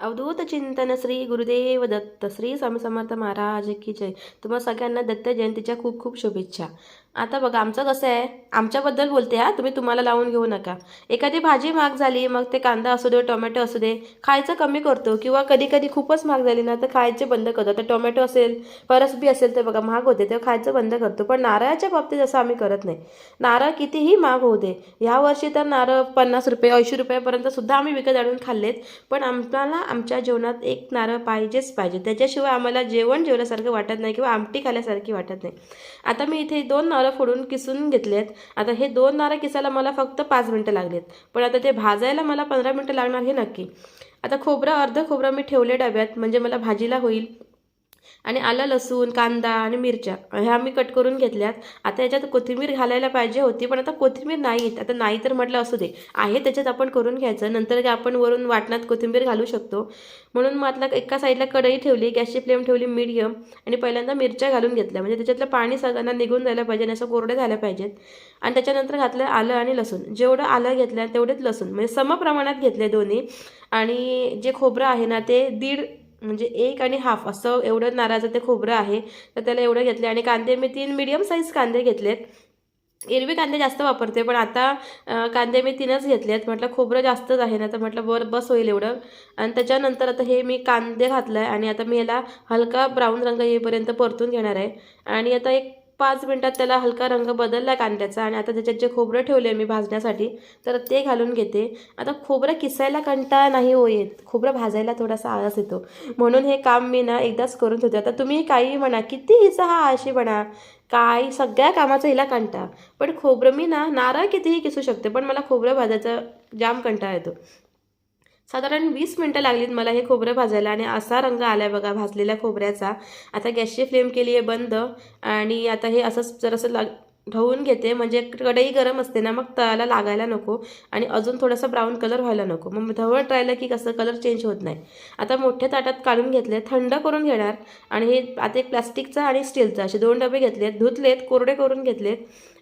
अवधूत चिंतन श्री गुरुदेव दत्त श्री स्वामी समर्थ महाराज की जय. तुम्हाला सगळ्यांना दत्त जयंतीच्या खूप खूप शुभेच्छा. आता बघा आमचं कसं आहे? आमच्याबद्दल बोलते हा? तुम्ही तुम्हाला लावून घेऊ नका. एखादी भाजी महाग झाली मग ते कांदा असू दे टोमॅटो असू दे खायचं कमी करतो किंवा कधी कधी खूपच महाग झाली ना तर खायचे बंद करतो. तर टोमॅटो असेल परसबी असेल तर बघा महाग होते तेव्हा खायचं बंद करतो. पण नारळाच्या बाबतीत असं आम्ही करत नाही. नारळ कितीही महाग होऊ दे ह्या वर्षी तर नारळ पन्नास रुपये ऐंशी रुपयापर्यंत सुद्धा आम्ही विकत आणून खाल्लेत. पण आम्हाला आमच्या जेवणात एक नारळ पाहिजेच पाहिजे. त्याच्याशिवाय आम्हाला जेवण जेवल्यासारखं वाटत नाही किंवा आमटी खाल्यासारखी वाटत नाही. आता मी इथे दोन नारळ फोडून किसून घेतलेत. आता हे दोन नारळ किसायला मला फक्त पाच मिनटं लागलेत. पण आता ते भाजायला मला पंधरा मिनटं लागणार हे नक्की. आता खोबरं अर्ध खोबरं मी ठेवले डब्यात. म्हणजे मला भाजीला होईल. आणि आलं लसूण कांदा आणि मिरच्या. ह्या मी कट करून घेतल्यात. आता याच्यात कोथिंबीर घालायला पाहिजे होती पण आता कोथिंबीर नाहीत. आता नाही तर म्हटलं असू दे. आहे त्याच्यात आपण करून घ्यायचं. नंतर आपण वरून वाटणात कोथिंबीर घालू शकतो. म्हणून मग आता एका साईडला कढई ठेवली गॅसची फ्लेम ठेवली मीडियम आणि पहिल्यांदा मिरच्या घालून घेतल्या. म्हणजे त्याच्यातलं पाणी सगळ्यांना निघून जायला पाहिजे आणि असं कोरडे झाल्या पाहिजेत आणि त्याच्यानंतर घातलं आलं आणि लसूण. जेवढं आलं घेतलं तेवढेच लसूण. म्हणजे समप्रमाणात घेतले दोन्ही. आणि जे खोबरं आहे ना ते दीड म्हणजे एक आणि हाफ असं एवढं नारळाचं ते खोबरं आहे. तर त्याला एवढं घेतलं आणि कांदे मी तीन मिडियम साईज कांदे घेतलेत. एरवी कांदे जास्त वापरते पण आता कांदे मी तीनच घेतलेत. म्हटलं खोबरं जास्तच आहे ना तर म्हटलं बर बस होईल एवढं. आणि त्याच्यानंतर आता हे मी कांदे घातलं आहे आणि आता मी याला हलका ब्राऊन रंग येईपर्यंत परतून घेणार आहे. आणि आता एक पाच मिनटात त्याला हलका रंग बदलला कांद्याचा आणि आता त्याच्यात जे खोबरं ठेवले मी भाजण्यासाठी तर ते घालून घेते. आता खोबरं किसायला कंटाळा नाही हो येत. खोबरं भाजायला थोडासा आळस येतो. म्हणून हे काम मी ना एकदाच करून ठेवते. आता तुम्ही काही म्हणा किती हिचा हा आळशी म्हणा काय सगळ्या कामाचा हिला कंटाळा. पण खोबरं मी ना नारळ कितीही किसू शकते पण मला खोबरं भाजायचा जाम कंटाळा येतो. साधारण वीस मिनटं लागलीत मला हे खोबरं भाजायला आणि असा रंग आला आहे बघा भाजलेल्या खोबऱ्याचा. आता गॅसची फ्लेम केली आहे बंद आणि आता हे असंच जरासं लाग ढवून घेते. म्हणजे कढई गरम असते ना मग तळाला लागायला नको आणि अजून थोडासा ब्राऊन कलर व्हायला नको. मग ढवळ राहिलं की कसं कलर चेंज होत नाही. आता मोठ्या ताटात काढून घेतले थंड करून घेणार आणि हे आता एक प्लास्टिकचा आणि स्टीलचा असे दोन डबे घेतलेत धुतलेत कोरडे करून घेतलेत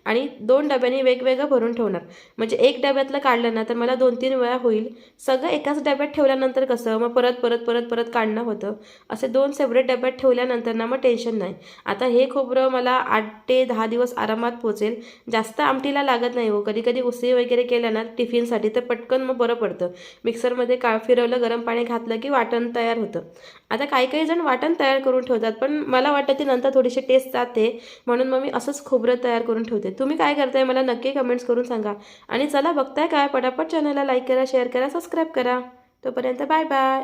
आणि दोन डब्यांनी वेगवेगळं भरून ठेवणार. म्हणजे एक डब्यातलं काढलं ना तर मला दोन तीन वेळा होईल. सगळं एकाच डब्यात ठेवल्यानंतर कसं? मग परत परत परत परत काढणं होतं. असे दोन सेपरेट डब्यात ठेवल्यानंतर ना मग टेन्शन नाही. आता हे खोबरं मला आठ ते दहा दिवस आरामात पोचेल. जास्त आमटीला लागत नाही हो. कधी कधी उसळी वगैरे केल्या ना टिफिनसाठी तर पटकन मग बरं पडतं. मिक्सरमध्ये का फिरवलं गरम पाणी घातलं की वाटण तयार होतं. आता काही काही जण वाटण तयार करून ठेवतात पण मला वाटतं की नंतर थोडीशी टेस्ट जाते. म्हणून मग मी असंच खोबरं तयार करून ठेवते. तुम्ही काय करताय मला नक्की कमेंट्स करून सांगा. आणि चला बघताय काय पटापट. चॅनलला लाईक करा शेअर करा सबस्क्राईब करा. तोपर्यंत बाय बाय